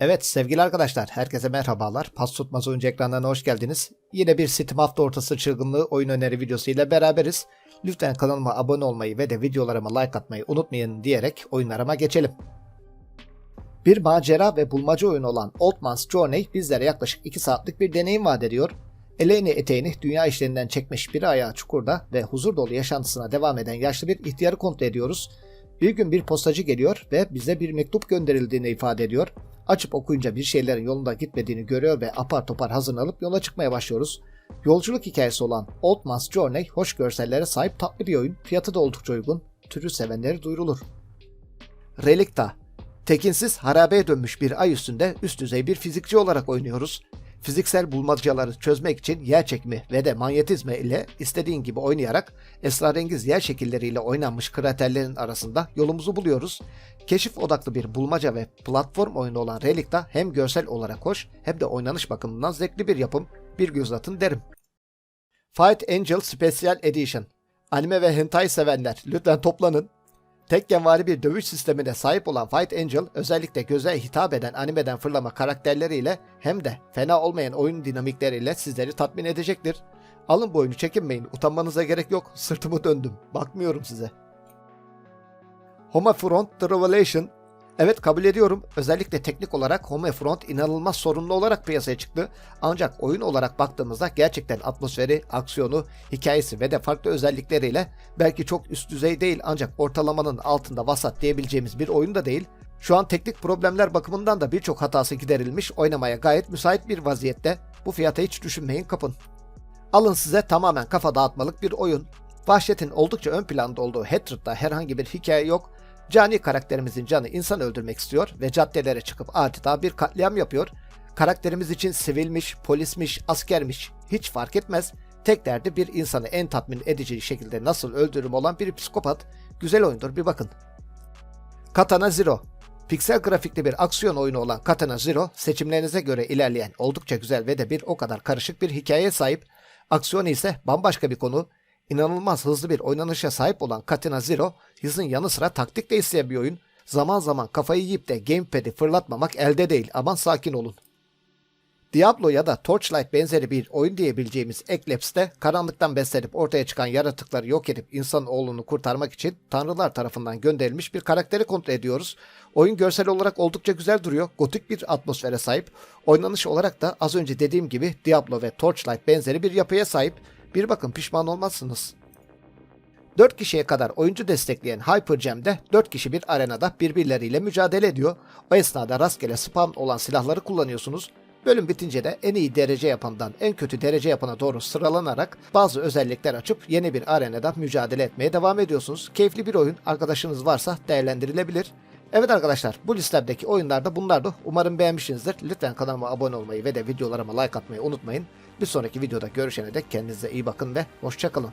Evet sevgili arkadaşlar herkese merhabalar. Pas tutmaz oyuncu ekranlarına hoş geldiniz. Yine bir Steam hafta ortası çılgınlığı oyun öneri videosu ile beraberiz. Lütfen kanalıma abone olmayı ve de videolarıma like atmayı unutmayın diyerek oyunlarıma geçelim. Bir macera ve bulmaca oyunu olan Old Man's Journey bizlere yaklaşık 2 saatlik bir deneyim vaat ediyor. Eleğini eteğini dünya işlerinden çekmiş bir ayağı çukurda ve huzur dolu yaşantısına devam eden yaşlı bir ihtiyarı kontrol ediyoruz. Bir gün bir postacı geliyor ve bize bir mektup gönderildiğini ifade ediyor. Açıp okuyunca bir şeylerin yolunda gitmediğini görüyor ve apar topar hazırlanıp yola çıkmaya başlıyoruz. Yolculuk hikayesi olan Old Man's Journey hoş görsellere sahip tatlı bir oyun, fiyatı da oldukça uygun, türü sevenleri duyurulur. Relikta Tekinsiz harabeye dönmüş bir ay üstünde üst düzey bir fizikçi olarak oynuyoruz. Fiziksel bulmacaları çözmek için yer çekimi ve de manyetizme ile istediğin gibi oynayarak esrarengiz yer şekilleriyle oynanmış kraterlerin arasında yolumuzu buluyoruz. Keşif odaklı bir bulmaca ve platform oyunu olan Relicta hem görsel olarak hoş hem de oynanış bakımından zevkli bir yapım. Bir göz atın derim. Fight Angel Special Edition Anime ve hentai sevenler lütfen toplanın. Tekkenvari bir dövüş sistemine sahip olan Fight Angel özellikle göze hitap eden animeden fırlama karakterleriyle hem de fena olmayan oyun dinamikleriyle sizleri tatmin edecektir. Alın bu oyunu çekinmeyin utanmanıza gerek yok sırtımı döndüm bakmıyorum size. Homefront The Revelation Evet kabul ediyorum. Özellikle teknik olarak Homefront inanılmaz sorunlu olarak piyasaya çıktı. Ancak oyun olarak baktığımızda gerçekten atmosferi, aksiyonu, hikayesi ve de farklı özellikleriyle belki çok üst düzey değil ancak ortalamanın altında vasat diyebileceğimiz bir oyun da değil. Şu an teknik problemler bakımından da birçok hatası giderilmiş, oynamaya gayet müsait bir vaziyette. Bu fiyata hiç düşünmeyin kapın. Alın size tamamen kafa dağıtmalık bir oyun. Vahşetin oldukça ön planda olduğu Hatred'da herhangi bir hikaye yok. Cani karakterimizin canı insan öldürmek istiyor ve caddelere çıkıp adeta bir katliam yapıyor. Karakterimiz için sivilmiş, polismiş, askermiş hiç fark etmez. Tek derdi bir insanı en tatmin edici şekilde nasıl öldürüm olan bir psikopat. Güzel oyundur bir bakın. Katana Zero Piksel grafikli bir aksiyon oyunu olan Katana Zero, seçimlerinize göre ilerleyen oldukça güzel ve de bir o kadar karışık bir hikayeye sahip. Aksiyonu ise bambaşka bir konu. İnanılmaz hızlı bir oynanışa sahip olan Katana Zero, hızın yanı sıra taktik de isteyen bir oyun. Zaman zaman kafayı yiyip de gamepad'i fırlatmamak elde değil aman sakin olun. Diablo ya da Torchlight benzeri bir oyun diyebileceğimiz Eclipse'de karanlıktan beslenip ortaya çıkan yaratıkları yok edip insan oğlunu kurtarmak için tanrılar tarafından gönderilmiş bir karakteri kontrol ediyoruz. Oyun görsel olarak oldukça güzel duruyor. Gotik bir atmosfere sahip. Oynanış olarak da az önce dediğim gibi Diablo ve Torchlight benzeri bir yapıya sahip. Bir bakın pişman olmazsınız. 4 kişiye kadar oyuncu destekleyen Hyper Jam'de 4 kişi bir arenada birbirleriyle mücadele ediyor. O esnada rastgele spawn olan silahları kullanıyorsunuz. Bölüm bitince de en iyi derece yapandan en kötü derece yapana doğru sıralanarak bazı özellikler açıp yeni bir arenada mücadele etmeye devam ediyorsunuz. Keyifli bir oyun. Arkadaşınız varsa değerlendirilebilir. Evet arkadaşlar bu listemdeki oyunlar da bunlardı. Umarım beğenmişsinizdir. Lütfen kanalıma abone olmayı ve de videolarıma like atmayı unutmayın. Bir sonraki videoda görüşene dek kendinize iyi bakın ve hoşçakalın.